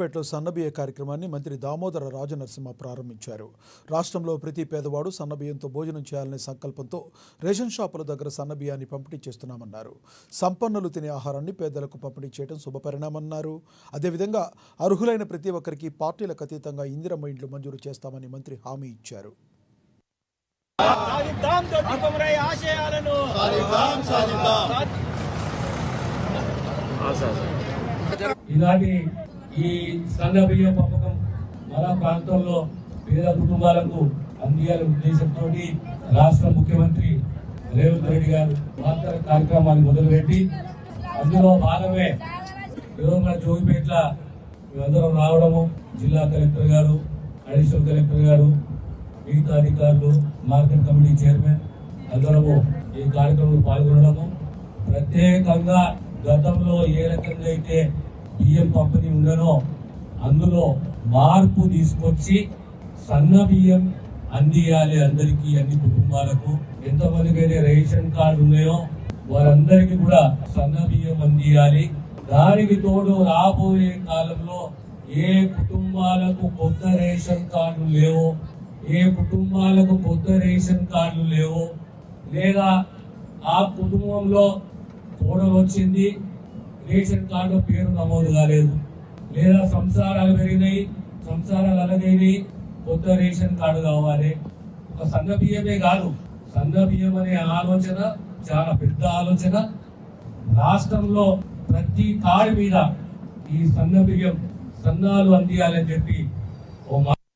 పేటలో సన్నబియ్య కార్యక్రమాన్ని మంత్రి దామోదర రాజనరసింహ ప్రారంభించారు. రాష్ట్రంలో ప్రతి పేదవాడు సన్నబియ్యంతో భోజనం చేయాలనే సంకల్పంతో రేషన్ షాపుల దగ్గర సన్నబియ్యాన్ని పంపిణీ చేస్తున్నామన్నారు. సంపన్నులు తినే ఆహారాన్ని పేదలకు పంపిణీ చేయడం శుభపరిణామన్నారు. అదేవిధంగా అర్హులైన ప్రతి ఒక్కరికి పార్టీలకు అతీతంగా ఇందిరమ్మ ఇండ్లు మంజూరు చేస్తామని మంత్రి హామీ ఇచ్చారు. ఆశయాలను. ఇలాంటి ఈ సన్న బియ్యం పథకం మన ప్రాంతంలో పేద కుటుంబాలకు అందియాలనే ఉద్దేశంతో రాష్ట్ర ముఖ్యమంత్రి రేవంత్ రెడ్డి గారు వార్తల కార్యక్రమాన్ని మొదలుపెట్టి అందులో భాగమే ఈరోజు మన జోగిపేట్ల మేమందరం రావడము జిల్లా కలెక్టర్ గారు అడిషనల్ కలెక్టర్ గారు మిగతా అధికారులు మార్కెట్ కమిటీ చైర్మన్ అందరము ఈ కార్యక్రమంలో పాల్గొనడము. ప్రత్యేకంగా గతంలో ఏ రకంగా అయితే బియ్యం పంపిణీ ఉండనో అందులో మార్పు తీసుకొచ్చి సన్న బియ్యం అందియాలి అందరికీ అన్ని కుటుంబాలకు. ఎంతమందికి అయితే రేషన్ కార్డు ఉన్నాయో వారందరికీ కూడా సన్న బియ్యం అందియాలి. దానికి తోడు రాబోయే కాలంలో ఏ కుటుంబాలకు కొత్త రేషన్ కార్డులు లేవో ఏ కుటుంబాలకు కొత్త రేషన్ కార్డులు లేవో లేదా ఆ కుటుంబంలో కోడలు వచ్చింది రేషన్ కార్డు పేరు నమోదు కాలేదు. లేదా సంసారాలు పెరిగినాయి సంసారాలు అలగైనాయి కొత్త రేషన్ కార్డు కావాలి. ఒక సన్న బియ్యమే కాదు సన్న బియ్యం అనే ఆలోచన చాలా పెద్ద ఆలోచన. రాష్ట్రంలో ప్రతి కాడి మీద ఈ సన్న బియ్యం సన్నాలు అందియాలని చెప్పి ఓ